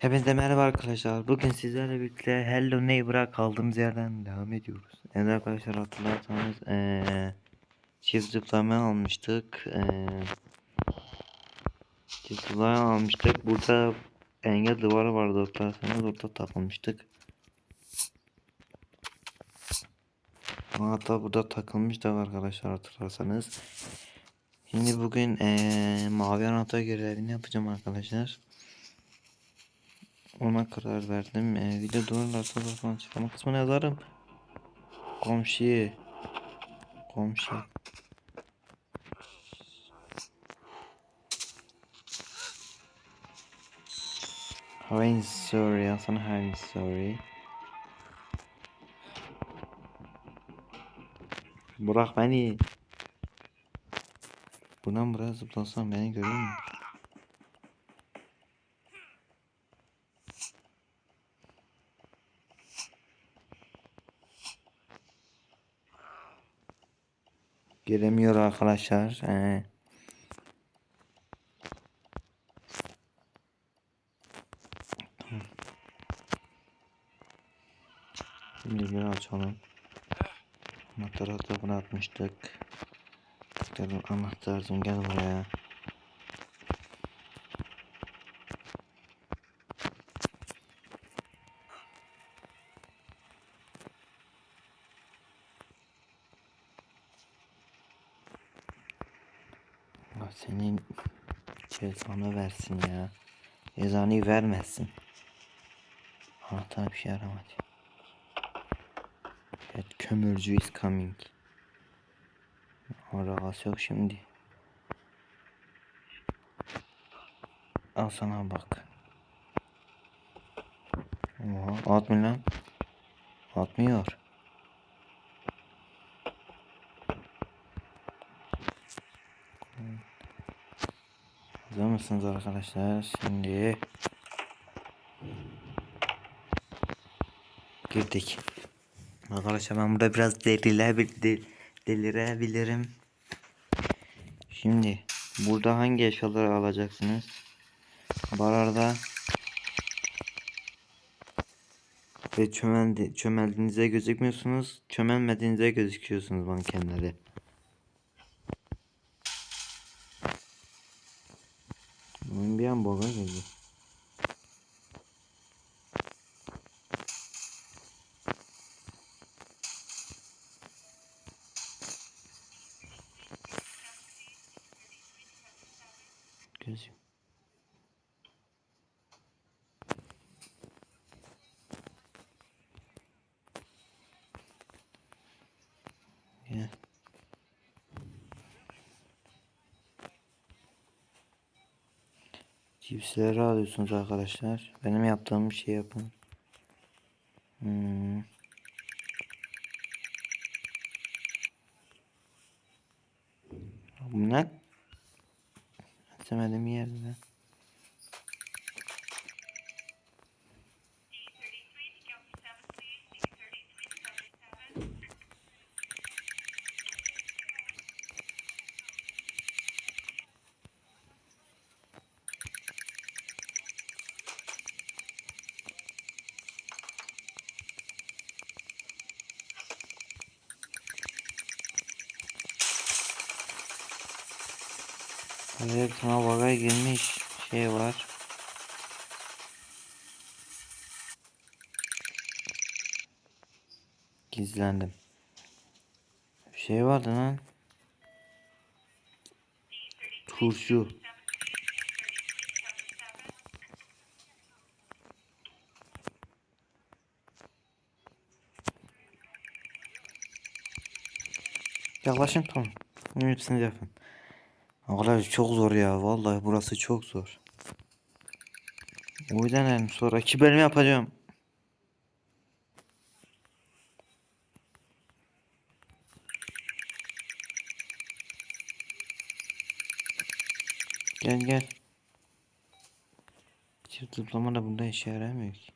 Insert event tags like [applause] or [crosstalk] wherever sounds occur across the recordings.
Hepinize merhaba arkadaşlar. Bugün sizlerle birlikte Hello Neighbor'a kaldığımız yerden devam ediyoruz. Evet arkadaşlar hatırlarsanız eee çift zıplama almıştık. Eee çift zıplama almıştık. Burada engel duvarı vardı hatırlarsanız orada takılmıştık. Hatta burada takılmıştık arkadaşlar hatırlarsanız. Şimdi bugün eee mavi anahtar görevini yapacağım arkadaşlar. Ona karar verdim. Ee, video doğrularsa zaten açıklama kısmına yazarım. Komşu. Komşu. I'm sorry. Hasan I'm sorry. Bırak beni. Buradan buraya zıplasam beni görür mü? Giremiyor arkadaşlar. Ee. Şimdi bir açalım. Anahtarı da. Tekrar anahtarcım gel buraya. Senin cezanı versin ya. Cezanı vermesin. Anahtar bir şey aramadı. Evet kömürcü is coming. Arabası yok şimdi. Al sana bak. Oha, atmıyor lan. Atmıyor. Hazır mısınız arkadaşlar? Şimdi girdik. Arkadaşlar ben burada biraz delirebil del- delirebilirim. Şimdi burada hangi eşyaları alacaksınız? Bararda ve çömeldi, çömeldiğinizde gözükmüyorsunuz. Çömelmediğinizde gözüküyorsunuz mankenleri. Oyun bir Cipsleri alıyorsunuz arkadaşlar. Benim yaptığım bir şey yapın. Hmm. Bu ne? Açamadım yerde. Evet sana baga girmiş şey var. Gizlendim. Bir şey vardı lan. Turşu. Yaklaşın tamam. Bunun hepsini yapın. Arkadaşlar çok zor ya. Vallahi burası çok zor. O yüzden yani sonraki bölümü yapacağım. Gel gel. Çift zıplama da bunda işe yaramıyor ki.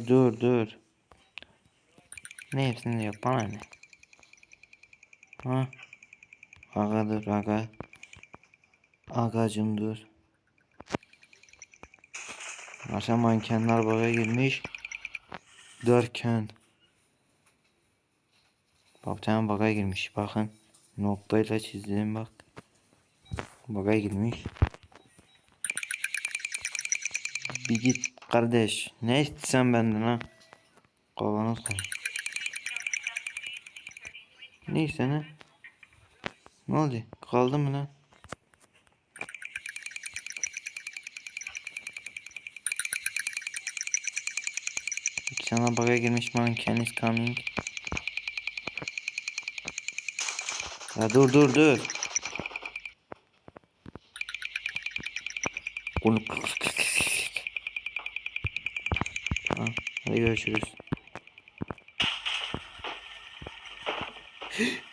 Dur dur. Ne hepsini yap bana ne? Ha. Aga dur aga. Agacım dur. Aşağı mankenler baga girmiş. Derken. Bak tane baga girmiş. Bakın. Noktayla çizdim bak. Baga girmiş. Bir git kardeş. Ne istiyorsan benden ha. Kavanoz. Ne istiyorsun ha? Ne oldu? Kaldı mı lan? Sana baga girmiş manken is coming. Ya dur dur dur. Konu hadi görüşürüz. [gasps]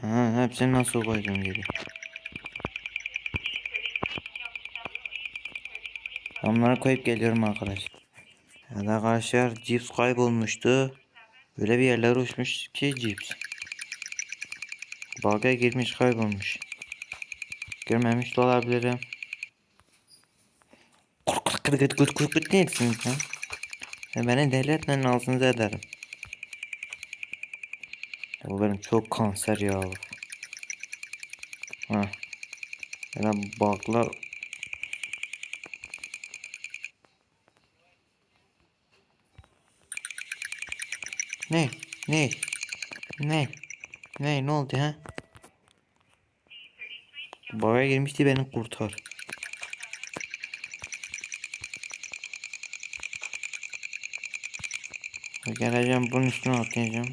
Ha, hepsini nasıl koydum geri. Onları koyup geliyorum arkadaşlar. Evet arkadaşlar cips kaybolmuştu. Böyle bir yerlere uçmuş ki cips. Baga girmiş kaybolmuş. Görmemiş de olabilirim. Kurt kurt kurt kurt kurt ne etsiniz lan? Beni deli etmenin ağzınıza ederim. Bu benim çok kanser ya. Ha. Ya baklar Ne? Ne? Ne? Ne? Ne oldu ha? Baga girmişti beni kurtar. Geleceğim bunun üstüne atlayacağım.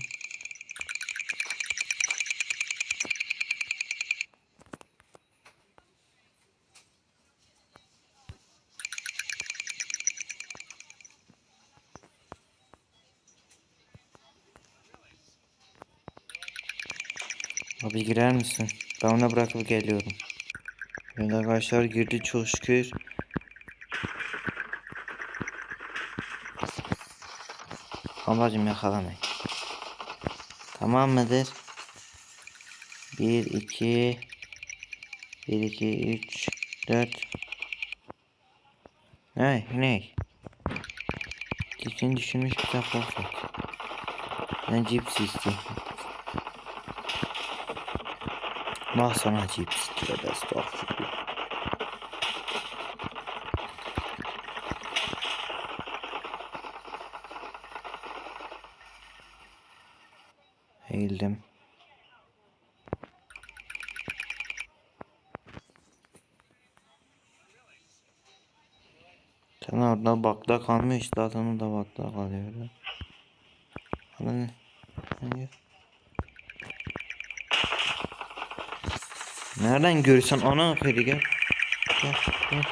Abi girer misin? Ben ona bırakıp geliyorum. Evet arkadaşlar girdi çok şükür. Ablacım yakalamayın. Tamam mıdır? 1 2 1 2 3 4 Ne ne? Cipsini düşürmüş bir tane bak. Ben cips istiyorum. Bak sana cips. Tövbe estağfurullah. Eğildim. Sen orada bakta kalmış zaten o da bakta kalıyor. Hadi. Hadi. Nereden görürsen ana gel. Gel gel. Gel.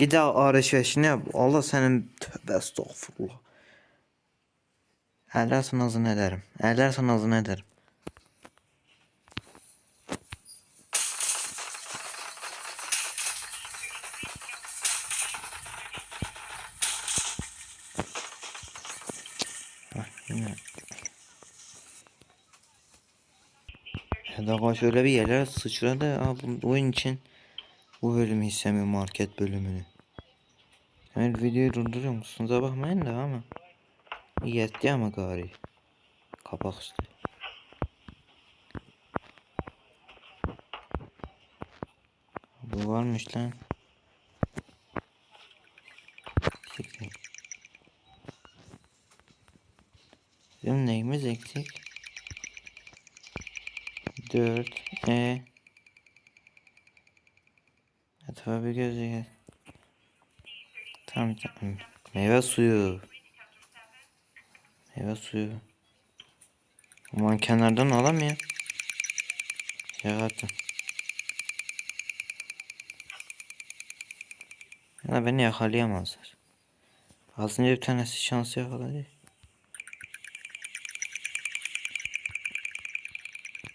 Gide alışverişini yap. Allah senin tövbe estağfurullah. Ellersen ağzını ederim. Ellersen ağzını ederim. Bak yine. Ya da şöyle bir yerlere sıçradı. Ha, bu oyun için bu bölümü istemiyorum market bölümünü. Yani videoyu durduruyor musunuz? bakmayın da ama. Yetti ama gari. Kapak üstü. Bu varmış lan. Siktir. Bizim neyimiz eksik? 4 E Etrafa bir gözü gel. Tamam tamam. Meyve suyu. Meyve suyu. Aman kenardan alamıyor. Yarattım. Ya beni yakalayamazlar. Az önce bir tanesi şans yakaladı.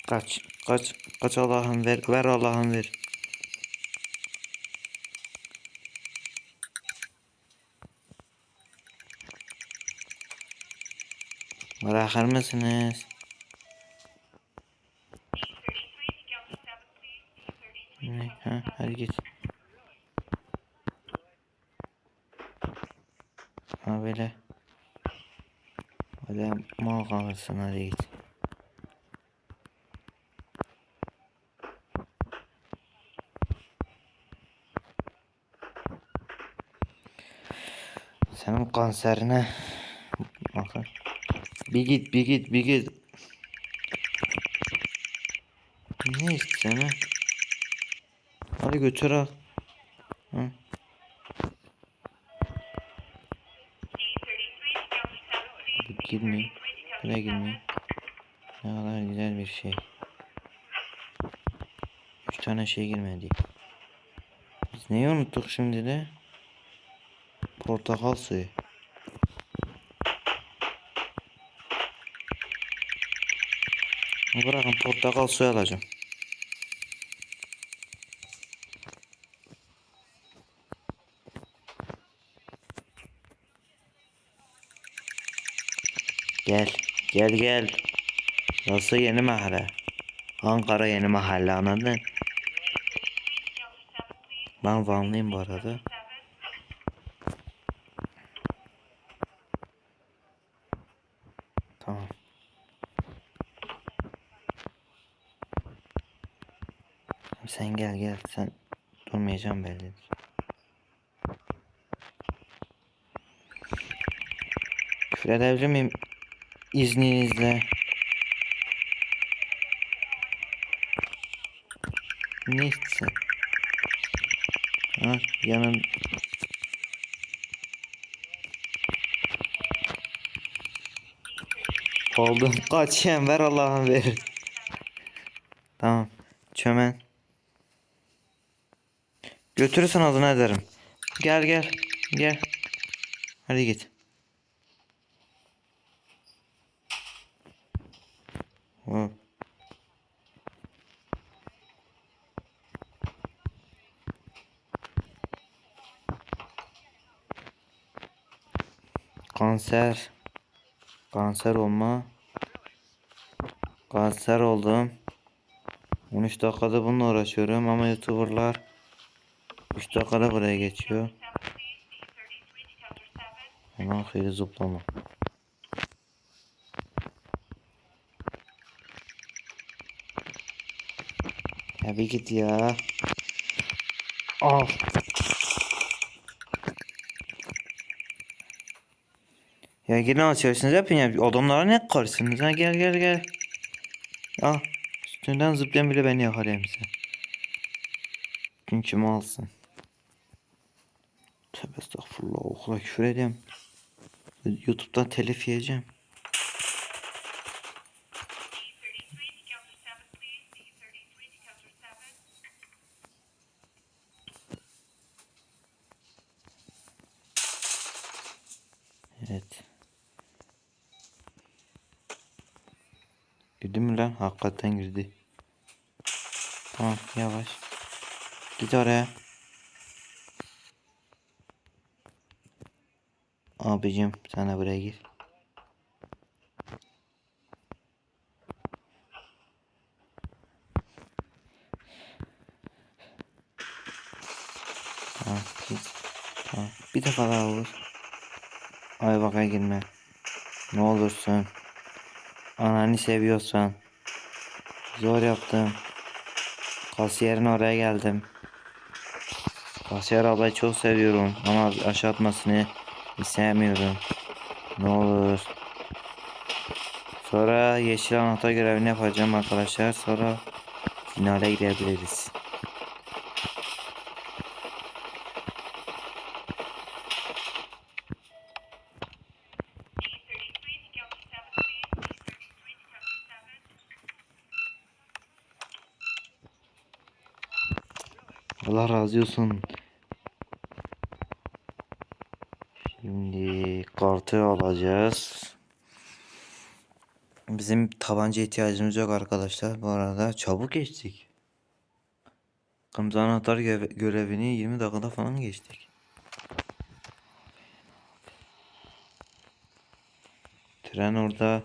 Kaç, kaç, kaç Allah'ım ver, ver Allah'ım ver. Bırakır mısınız? Ha, hadi git. Ha böyle. Böyle mal kalırsın hadi git. Senin kanserine. Bir git bir git bir git. Ne istiyorsun ha? Hadi götür al. Hı. Girmiyor. Bu da girmiyor. Ne kadar güzel bir şey. Üç tane şey girmedi. Biz neyi unuttuk şimdi de? Portakal suyu. Bırakın portakal suyu alacağım. Gel. Gel gel. Burası yeni mahalle. Ankara yeni mahalle anladın? Ben Vanlıyım bu arada. Tamam. Sen gel gel sen durmayacağım belli. Küfür edebilir miyim? İzninizle. Ne istiyorsun? Ha yanın Oldum. Kaç ver Allah'ım ver. Tamam. Çömen. Götürürsen adına ederim. Gel gel. Gel. Hadi git. Hop. Kanser. Kanser olma. Kanser oldum. 13 dakikada bununla uğraşıyorum ama youtuberlar 3 dakikada buraya geçiyor. Hemen hayır zıplama. Ya bir git ya. Al. Ya gidin açıyorsunuz yapın ya. Adamlara ne karşısınız ha gel gel gel. Al. Üstünden zıplayan bile beni yakalayayım size. Kim kimi alsın. Tövbe estağfurullah okula küfür edeyim. Youtube'dan telif yiyeceğim. Evet. Girdi mi lan? Hakikaten girdi. Tamam yavaş. Git oraya. Abicim sen de buraya gir. Tamam git. Tamam. Bir defa daha olur. Ay bakaya girme. Ne olursun. Ananı seviyorsan. Zor yaptım. Kasiyerin oraya geldim. Kasiyer ablayı çok seviyorum ama aşağı atmasını istemiyorum. Ne olur. Sonra yeşil anahtar görevini yapacağım arkadaşlar. Sonra finale gidebiliriz. Allah razı olsun. Kartı alacağız. Bizim tabanca ihtiyacımız yok arkadaşlar. Bu arada çabuk geçtik. Kırmızı anahtar göre- görevini 20 dakikada falan geçtik. Tren orada.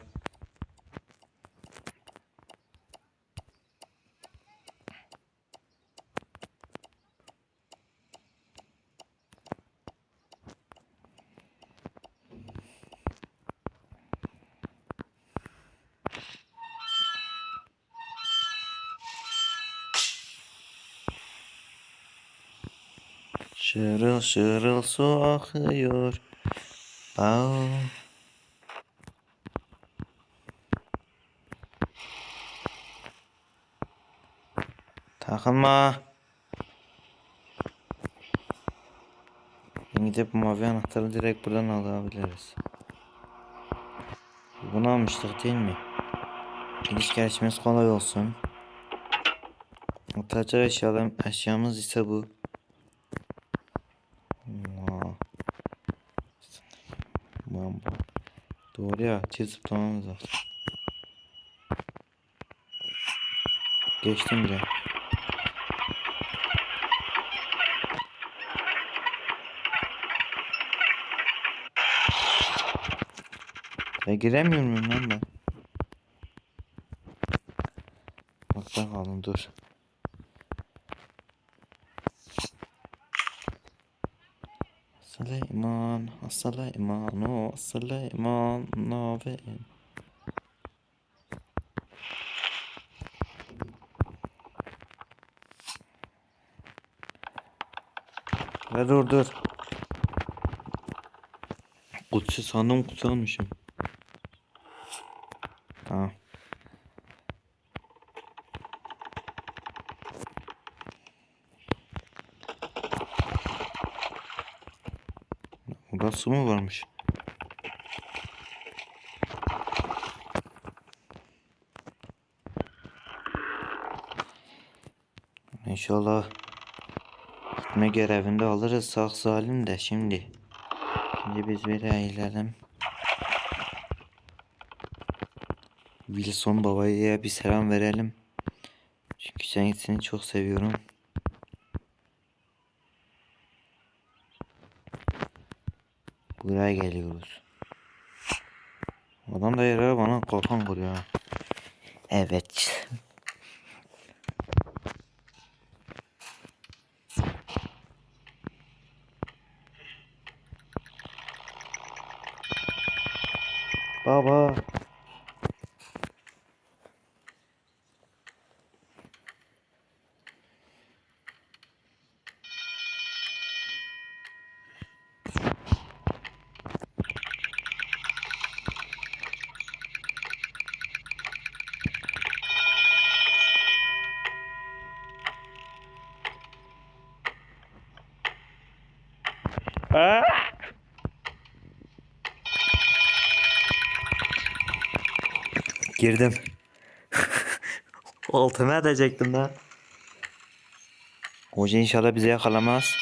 Şırıl şırıl su akıyor. Aa. Takılma. Gidip mavi anahtarı direkt buradan alabiliriz. Bunu almıştık değil mi? Gidiş gelişmesi kolay olsun. Atacak eşyalarım, eşyamız ise bu. Aa. Bamba. Doğru ya, çiz zıplamamız lazım. Geçtim bile. Ya giremiyor muyum lan ben? Bak bakalım dur. Süleyman, o Süleyman, nabe. Ve dur dur. Kutsu sandım almışım. Tamam. Burada su mu varmış? İnşallah gitme görevinde alırız sağ salim de şimdi. Şimdi biz bir eğilelim. Wilson babaya bir selam verelim. Çünkü seni çok seviyorum. Buraya geliyoruz. Adam da yere bana kalkan kuruyor. Evet. Girdim. [laughs] Altıma edecektim lan. Hoca inşallah bizi yakalamaz.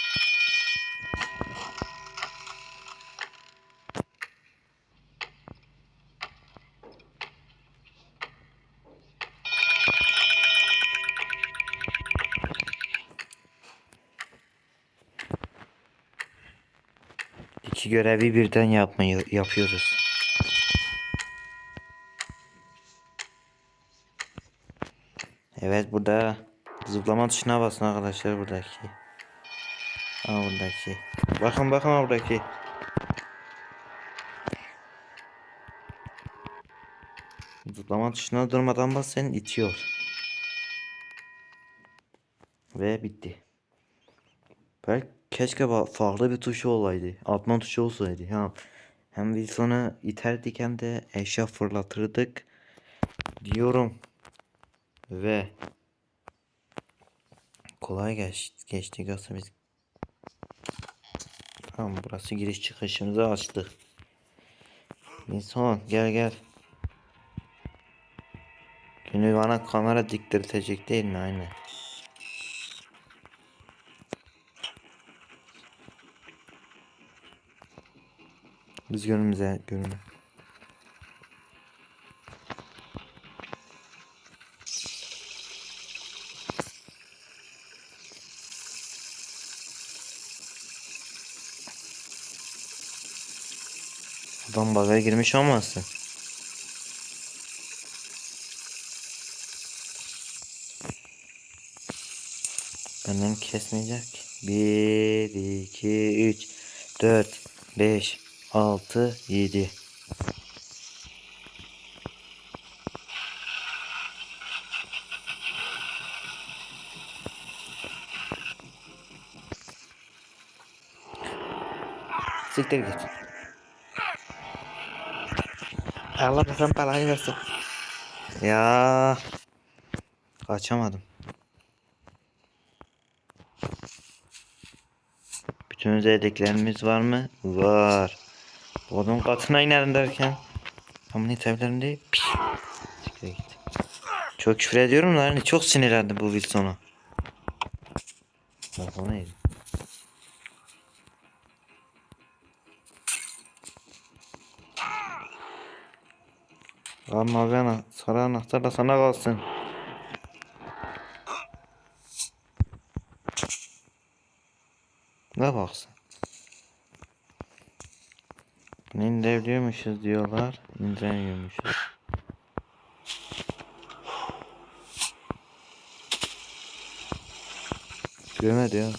İki görevi birden yapmayı yapıyoruz. Evet burada zıplama tuşuna basın arkadaşlar buradaki. Aa buradaki. Bakın bakın ha buradaki. Zıplama tuşuna durmadan bas seni itiyor. Ve bitti. Belki keşke farklı bir tuşu olaydı. Atma tuşu olsaydı. Ya hem Wilson'ı iterdik hem de eşya fırlatırdık. Diyorum ve kolay geç, geçti aslında biz tamam burası giriş çıkışımızı açtı. Nison gel gel. Şimdi bana kamera diktirtecek değil mi? Aynı biz görünümüze görünüm baga girmiş olmasın? Benden kesmeyecek. 1, 2, 3, 4, 5, 6, 7. Siktir git. Allah bakalım belayı versin. Ya. Kaçamadım. Bütün özelliklerimiz var mı? Var. Bodrum katına inerim derken. Ama niteliklerim değil. Piş. Siktir git. Çok küfür ediyorum da hani çok sinirlendim bu Wilson'a. Anahtar da sana kalsın. Ne baksın. Bunu indirebiliyormuşuz diyorlar. İndiremiyormuşuz. Görmedi ya.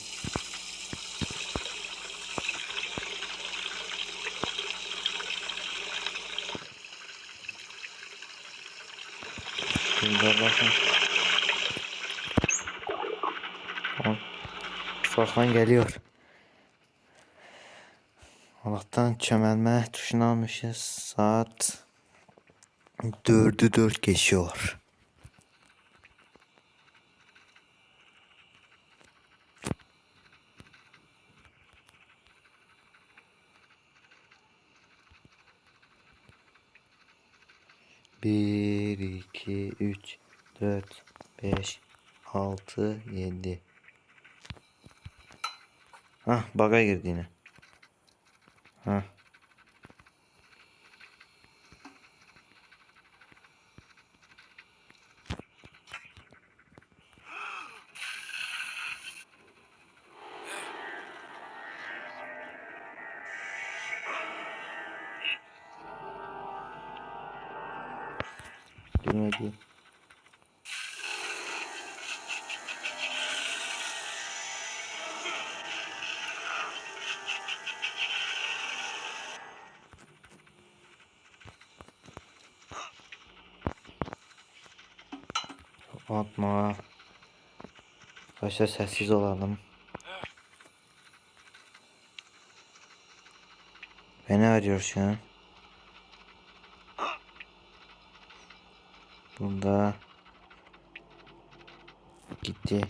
Burada bakın. Tamam. Ufaktan geliyor. Allah'tan çömelme tuşunu almışız. Saat dördü dört geçiyor. Bir, iki, üç, dört, beş, altı, yedi. Hah, baga girdi yine. Hah. Atma. Başta sessiz olalım. Beni arıyor şu an. Burada. Gitti.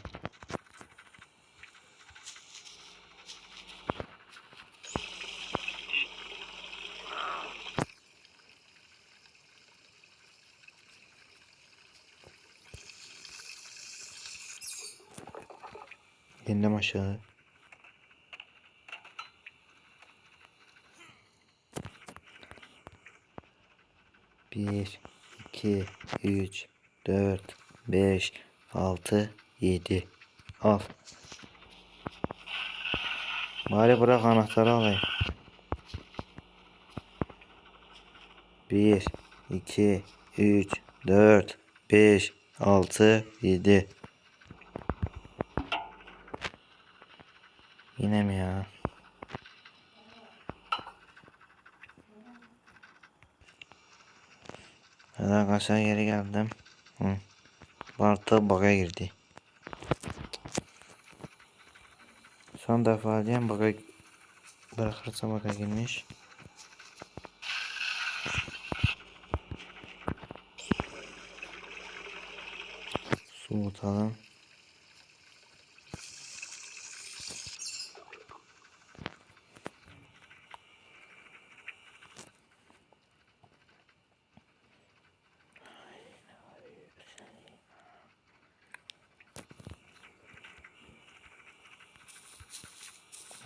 Aşağı. Bir, iki, üç, dört, beş, altı, yedi. Al. Bari bırak anahtarı alayım. Bir, iki, üç, dört, beş, altı, yedi. Yine mi ya? Arkadaşlar geri geldim. Hı. Bartı bug'a girdi. Son defa diyen bug'a bırakırsa bug'a girmiş. Soğutalım.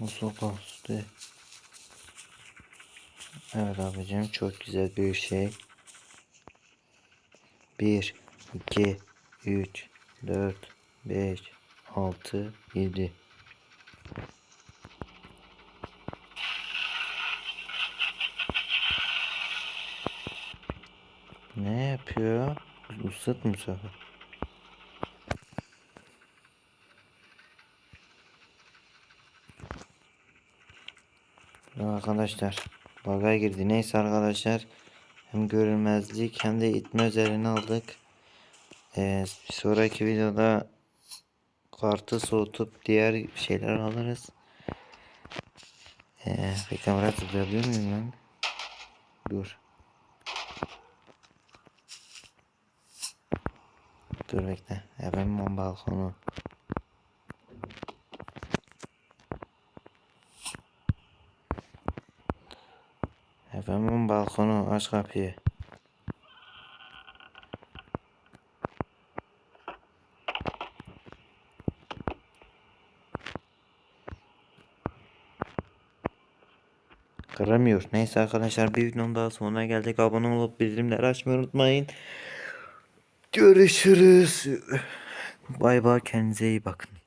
O sopa üstü. Evet abicim çok güzel bir şey. 1, 2, 3, 4, 5, 6, 7. Ne yapıyor? Uslat mı bu sefer? Ya Arkadaşlar baga girdi. Neyse arkadaşlar hem görünmezlik hem de itme özelliğini aldık. Ee, bir sonraki videoda kartı soğutup diğer şeyler alırız. Ee, kamera tıklayabiliyor muyum ben? Dur. Dur bekle. Efendim balkonu. Efendim balkonu aç kapıyı. Kıramıyor. Neyse arkadaşlar bir videonun daha sonuna geldik. Abone olup bildirimleri açmayı unutmayın. Görüşürüz. Bay bay kendinize iyi bakın.